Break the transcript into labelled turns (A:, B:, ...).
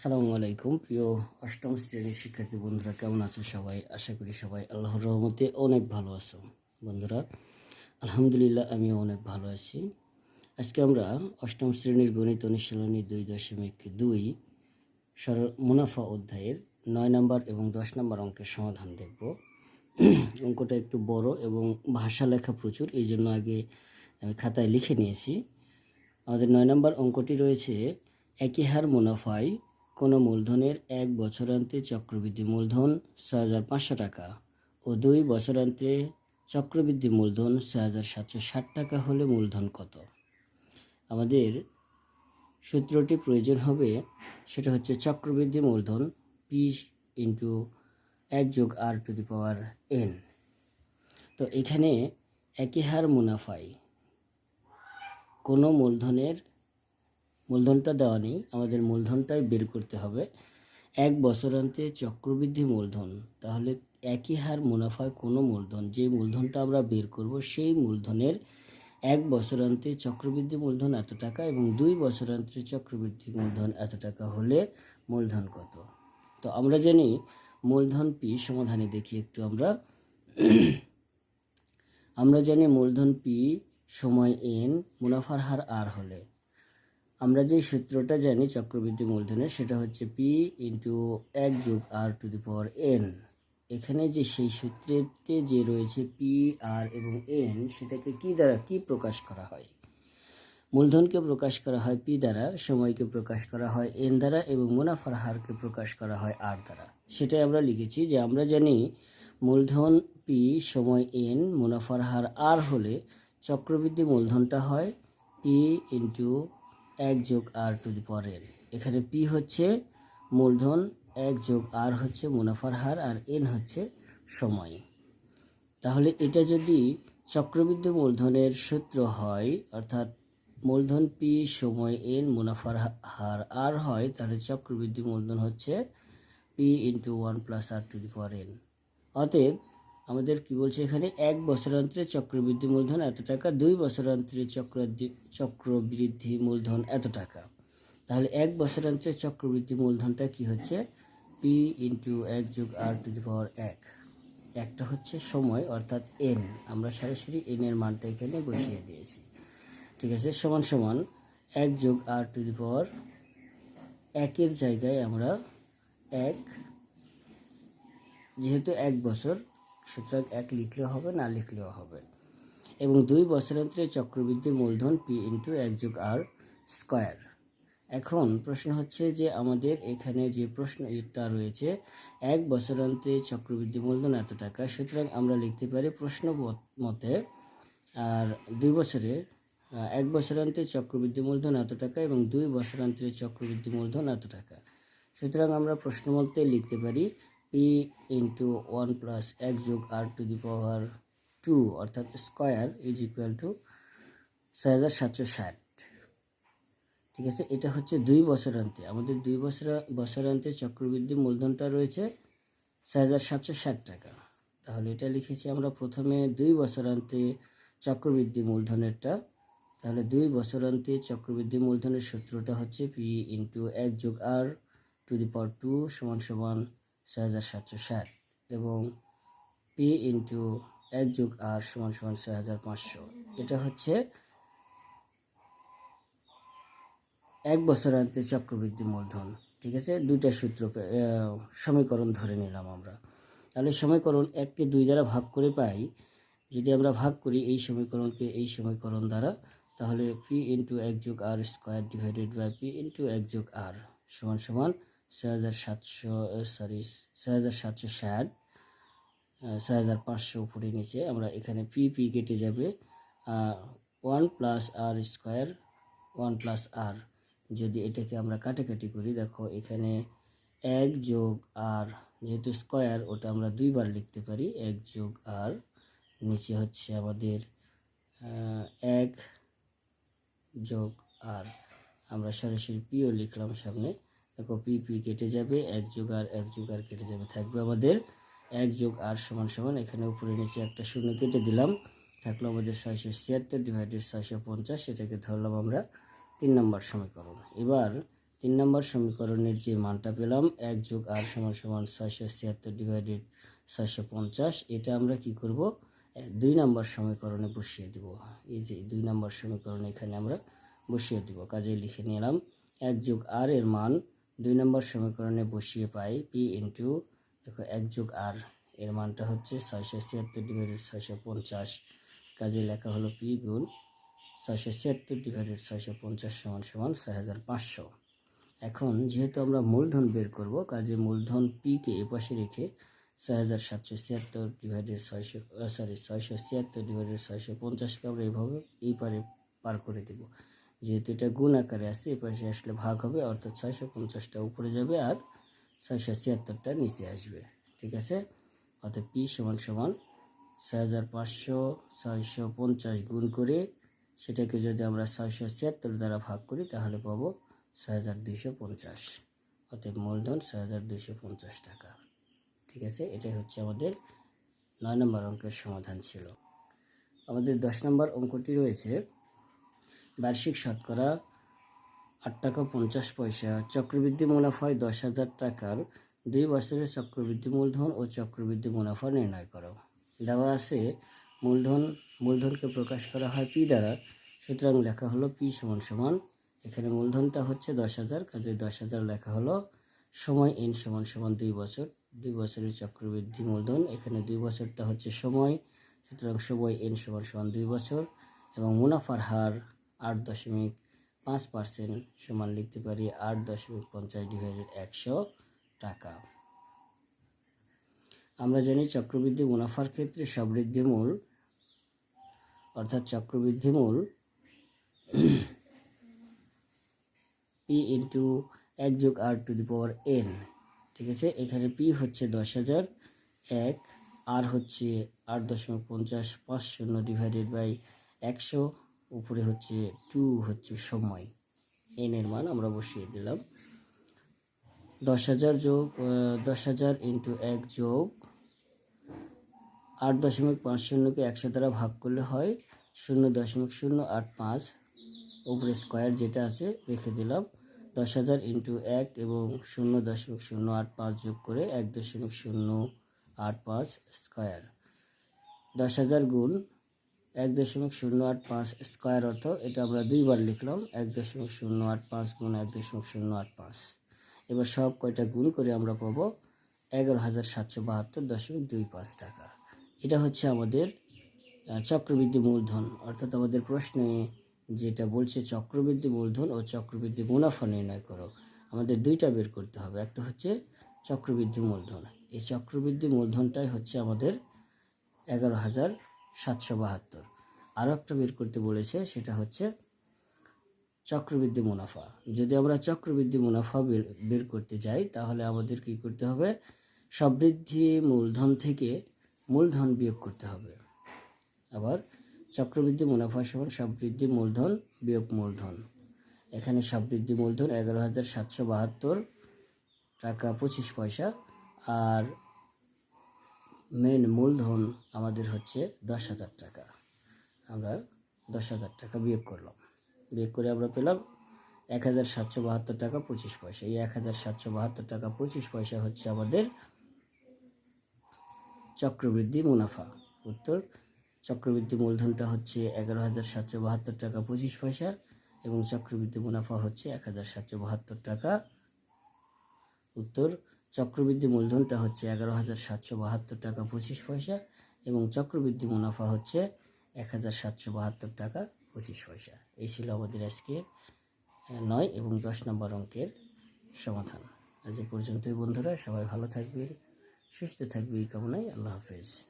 A: আসসালামু আলাইকুম। প্রিয় অষ্টম শ্রেণির শিক্ষার্থী বন্ধুরা, কেমন আছো সবাই? আশা করি সবাই আল্লাহর রহমতে অনেক ভালো আছো। বন্ধুরা, আলহামদুলিল্লাহ আমিও অনেক ভালো আছি। আজকে আমরা অষ্টম শ্রেণির গণিত অনুশীলনী দুই দশমিক দুই সরল মুনাফা অধ্যায়ের নয় নম্বর এবং দশ নম্বর অঙ্কের সমাধান দেখব। অঙ্কটা একটু বড় এবং ভাষা লেখা প্রচুর, এই জন্য আগে আমি খাতায় লিখে নিয়েছি। আমাদের নয় নম্বর অঙ্কটি রয়েছে একই হার মুনাফায় কোনো মূলধনের এক বছরান্তে চক্রবৃদ্ধি মূলধন ছয় হাজার পাঁচশো টাকা ও দুই বছরান্তে চক্রবৃদ্ধি মূলধন ছয় হাজার সাতশো ষাট টাকা হলে মূলধন কত? আমাদের সূত্রটি প্রয়োজন হবে, সেটা হচ্ছে চক্রবৃদ্ধি মূলধন পি ইন্টু এক যোগ R to the power N তো এখানে একই হার মুনাফায় কোনো মূলধনের মূলধনটা দেওয়া নেই। আমাদের মূলধনটাই বের করতে হবে। এক বছরান্তে চক্রবৃদ্ধি মূলধন, তাহলে একই হার মুনাফায় কোনো মূলধন, যে মূলধনটা আমরা বের করব সেই মূলধনের এক বছরান্তে চক্রবৃদ্ধি মূলধন এত টাকা এবং দুই বছরান্তে চক্রবৃদ্ধি মূলধন এত টাকা হলে মূলধন কত? তো আমরা জানি মূলধন পি সমাধানে দেখি একটু আমরা। আমরা জানি মূলধন পি সময় এন মুনাফার হার আর হলে। আমরা যে সূত্রটা জানি চক্রবৃদ্ধি মূলধনের, সেটা হচ্ছে পি ইন্টু এক যোগ R to the power N এখানে যে সেই সূত্রেতে যে রয়েছে পি আর এবং এন সেটাকে কি দ্বারা, কি প্রকাশ করা হয়? মূলধনকে প্রকাশ করা হয় পি দ্বারা, সময়কে প্রকাশ করা হয় এন দ্বারা এবং মুনাফার হারকে প্রকাশ করা হয় আর দ্বারা। সেটাই আমরা লিখেছি যে আমরা জানি মূলধন পি সময় এন মুনাফার হার আর হলে চক্রবৃদ্ধি মূলধনটা হয় পি ইন্টু এক যোগ আর টু দি এন এখানে পি হচ্ছে মূলধন, এক যোগ আর হচ্ছে মুনাফার হার আর এন হচ্ছে সময়। তাহলে এটা যদি চক্রবৃদ্ধি মূলধনের সূত্র হয়, অর্থাৎ মূলধন পি সময় এন মুনাফার হার আর হয়, তাহলে চক্রবৃদ্ধি মূলধন হচ্ছে P into one plus R to the power N অতএব আমাদের কি বলছে এখানে? এক বছরান্তরে চক্রবৃদ্ধি মূলধন এত টাকা, দুই বছরান্তরে চক্র চক্রবৃদ্ধি চক্রবৃদ্ধি মূলধন এত টাকা। তাহলে এক বছরান্তরে চক্রবৃদ্ধি মূলধনটা কি হচ্ছে? পি ইন্টু এক যোগ আর টু দি পাওয়ার এক। একটা হচ্ছে সময়, অর্থাৎ এন আমরা সরাসরি এন এর মানটা এখানে বসিয়ে দিয়েছি। ঠিক আছে? সমান সমান এক যোগ আর টু দি পাওয়ার একের জায়গায় আমরা এক, যেহেতু এক বছর সুতরাং এক লিখলেও হবে, না লিখলেও হবে। এবং দুই বছরান্তরে চক্রবৃদ্ধি মূলধন পি ইন্টু এক যোগ আর স্কোয়ার এখন প্রশ্ন হচ্ছে যে আমাদের এখানে যে প্রশ্নটা রয়েছে, এক বছরান্তে চক্রবৃদ্ধি মূলধন এত টাকা, সুতরাং আমরা লিখতে পারি প্রশ্ন মত- আর দুই বছরে এক বছরান্তে চক্রবৃদ্ধি মূলধন এত টাকা এবং দুই বছরান্তে চক্রবৃদ্ধি মূলধন এত টাকা। সুতরাং আমরা প্রশ্ন মতে লিখতে পারি পি ইন্টু ওয়ান প্লাস এক যোগ R to the power two অর্থাৎ স্কোয়ার ইজ ইকুয়াল টু ছয় হাজার সাতশো ষাট। ঠিক আছে, এটা হচ্ছে দুই বছরান্তে। আমাদের দুই বছর, বছরান্তে চক্রবৃদ্ধি মূলধনটা রয়েছে ছয় হাজার সাতশো ষাট টাকা। তাহলে এটা লিখেছি আমরা প্রথমে দুই বছরান্তে চক্রবৃদ্ধি মূলধনেরটা। তাহলে দুই বছরান্তে চক্রবৃদ্ধি মূলধনের সূত্রটা হচ্ছে পি ইন্টু এক যোগ R to the power two সমান সমান ছয় হাজার সাতশো ষাট এবং পি ইন্টু এক যোগ আর সমান সমান ছয় হাজার পাঁচশো। এটা হচ্ছে এক বছরান্তে চক্রবৃদ্ধি মূলধন, ঠিক আছে? দুইটা সূত্র সমীকরণ ধরে নিলাম আমরা। তাহলে সমীকরণ এককে দুই দ্বারা ভাগ করে পাই, যদি আমরা ভাগ করি এই সমীকরণকে এই সমীকরণ দ্বারা, তাহলে পি ইন্টু এক যোগ R square divided by P into এক যোগ আর সমান সমান ছয় হাজার সাতশো সরি ছয় হাজার সাতশো ছয় হাজার পাঁচশো নিচে আমরা এখানে পি পি কেটে যাবে one plus R square one plus R যদি এটাকে আমরা কাটাকাটি করি, দেখো এখানে এক যোগ আর যেহেতু স্কোয়ার ওটা আমরা দুইবার লিখতে পারি, এক যোগ আর নিচে হচ্ছে আমাদের এক যোগ আর আমরা সরাসরি পিও লিখলাম সামনে দেখো পি কেটে যাবে, এক যোগ আর, এক যোগ আর কেটে যাবে। থাকবে আমাদের এক যোগ আর সমান সমান, এখানে উপরে নিচে একটা শূন্য কেটে দিলাম। থাকল আমাদের ছয়শো ছিয়াত্তর ডিভাইডেড ছয়শো পঞ্চাশ, এটাকে ধরলাম আমরা তিন নম্বর সমীকরণ। এবার তিন নম্বর সমীকরণের যে মানটা পেলাম, এক যোগ আর সমান সমান ছয়শো ছিয়াত্তর ডিভাইডেড ছয়শো পঞ্চাশ, এটা আমরা কি করব? দুই নম্বর সমীকরণে বসিয়ে দিব। এই যে দুই নম্বর সমীকরণে এখানে আমরা বসিয়ে দিব। কাজে লিখে নিলাম, এক যোগ আর এর মান দুই নম্বর সমীকরণে বসিয়ে পাই পি ইন্টু দেখো এক যোগ আর এর মানটা হচ্ছে ছয়শো ছিয়াত্তর ডিভাইডেড ছয়শো পঞ্চাশ। কাজে লেখা হলো পি গুণ ছয়শো ছিয়াত্তর ডিভাইডেড ছয়শো পঞ্চাশ সমান সমান ছয় হাজার পাঁচশো। এখন যেহেতু আমরা মূলধন বের করব, কাজে মূলধন পিকে এ পাশে রেখে ছয় হাজার সাতশো ছিয়াত্তর ডিভাইডেড ছয়শো সরি ছয়শো ছিয়াত্তর ডিভাইডেড ছয়শো পঞ্চাশকে আমরা এইভাবে এই পারে পার করে দেব। যেহেতু এটা গুণ আকারে আছে, এ পাশে আসলে ভাগ হবে, অর্থাৎ ছয়শো পঞ্চাশটা উপরে যাবে আর ছয়শো ছিয়াত্তরটা নিচে আসবে, ঠিক আছে? অর্থাৎ পি সমান সমান ছয় হাজার পাঁচশো, ছয়শো পঞ্চাশ গুণ করে সেটাকে যদি আমরা ছয়শো ছিয়াত্তর দ্বারা ভাগ করি, তাহলে পাবো ছয় হাজার দুইশো পঞ্চাশ। অতএব মূলধন ছয় হাজার দুইশো পঞ্চাশ টাকা, ঠিক আছে? এটাই হচ্ছে আমাদের নয় নম্বর অঙ্কের সমাধান ছিল। আমাদের দশ নম্বর অঙ্কটি রয়েছে বার্ষিক শতকরা আট টাকা পঞ্চাশ পয়সা। চক্রবৃদ্ধি মুনাফায় দশ হাজার টাকার দুই বছরের চক্রবৃদ্ধি মূলধন ও চক্রবৃদ্ধি মুনাফা নির্ণয় করো। দেওয়া আছে মূলধন, মূলধনকে প্রকাশ করা হয় পি দ্বারা। সুতরাং লেখা হলো পি সমান সমান। এখানে মূলধনটা হচ্ছে দশ হাজার কাজে দশ হাজার লেখা হলো সময় এন সমান সমান দুই বছর। দুই বছরের চক্রবৃদ্ধি মূলধন, এখানে দুই বছরটা হচ্ছে সময়। সুতরাং সময় এন সমান সমান দুই বছর এবং মুনাফার হার আট দশমিক পাঁচ পার্সেন্ট সমান লিখতে পারি আট দশমিক পঞ্চাশ ডিভাইডেড একশো টাকা। আমরা জানি চক্রবৃদ্ধি মুনাফার ক্ষেত্রে সমৃদ্ধি মূল, অর্থাৎ চক্রবৃদ্ধি মূল পি ইন্টু এক যোগ R to the power N ঠিক আছে? এখানে পি হচ্ছে দশ হাজার, এক আর হচ্ছে আট দশমিক পঞ্চাশ পাঁচ শূন্য ডিভাইডেড বাই একশো উপরে হচ্ছে টু হচ্ছে সময়। এন এর মান আমরা বসিয়ে দিলাম। দশ হাজার যোগ দশ হাজার ইন্টু এক যোগ আট দশমিক পাঁচ শূন্যকে একশো দ্বারা ভাগ করলে হয় শূন্য দশমিক শূন্য আট পাঁচ উপরে স্কোয়ার যেটা আছে রেখে দিলাম। দশ হাজার ইন্টু এক এবং শূন্য দশমিক শূন্য আট পাঁচ যোগ করে এক দশমিক শূন্য আট পাঁচ স্কোয়ার। দশ হাজার গুণ এক দশমিক শূন্য আট পাঁচ স্কোয়ার অর্থ এটা আমরা দুইবার লিখলাম এক দশমিক শূন্য আট পাঁচ গুণ এক দশমিক শূন্য আট পাঁচ। এবার সব কয়টা গুণ করে আমরা পাবো এগারো হাজার সাতশো বাহাত্তর দশমিক দুই পাঁচ টাকা। এটা হচ্ছে আমাদের চক্রবৃদ্ধি মূলধন। অর্থাৎ আমাদের প্রশ্নে যেটা বলছে চক্রবৃদ্ধি মূলধন ও চক্রবৃদ্ধি মুনাফা নির্ণয় করো। আমাদের দুইটা বের করতে হবে। একটা হচ্ছে চক্রবৃদ্ধি মূলধন। এই চক্রবৃদ্ধি মূলধনটাই হচ্ছে আমাদের এগারো হাজার সাতশো বাহাত্তর। আরও একটা বের করতে বলেছে, সেটা হচ্ছে চক্রবৃদ্ধি মুনাফা। যদি আমরা চক্রবৃদ্ধি মুনাফা বের করতে যাই, তাহলে আমাদের কি করতে হবে? সমৃদ্ধি মূলধন থেকে মূলধন বিয়োগ করতে হবে। আবার চক্রবৃদ্ধি মুনাফা সমান সমৃদ্ধি মূলধন বিয়োগ মূলধন। এখানে সমৃদ্ধি মূলধন এগারো হাজার সাতশো বাহাত্তর টাকা পঁচিশ পয়সা, আর মেন মূলধন আমাদের হচ্ছে দশ হাজার টাকা। আমরা দশ হাজার টাকা বিয়োগ করলাম। বিয়োগ করে আমরা পেলাম এক হাজার সাতশো বাহাত্তর টাকা পঁচিশ পয়সা। এই এক হাজার সাতশো বাহাত্তর টাকা পঁচিশ পয়সা হচ্ছে আমাদের চক্রবৃদ্ধি মুনাফা। উত্তর, চক্রবৃদ্ধি মূলধনটা হচ্ছে এগারো হাজার সাতশো বাহাত্তর টাকা পঁচিশ পয়সা এবং চক্রবৃদ্ধি মুনাফা হচ্ছে এক হাজার সাতশো বাহাত্তর টাকা। উত্তর চক্রবৃদ্ধি মূলধনটা হচ্ছে এগারো হাজার সাতশো বাহাত্তর টাকা পঁচিশ পয়সা এবং চক্রবৃদ্ধি মুনাফা হচ্ছে এক হাজার সাতশো বাহাত্তর টাকা পঁচিশ পয়সা। এই ছিল আমাদের আজকে নয় এবং দশ নম্বর অঙ্কের সমাধান। আজ পর্যন্তই বন্ধুরা, সবাই ভালো থাকবেন, সুস্থ থাকবে এই কামনায় আল্লাহ হাফেজ।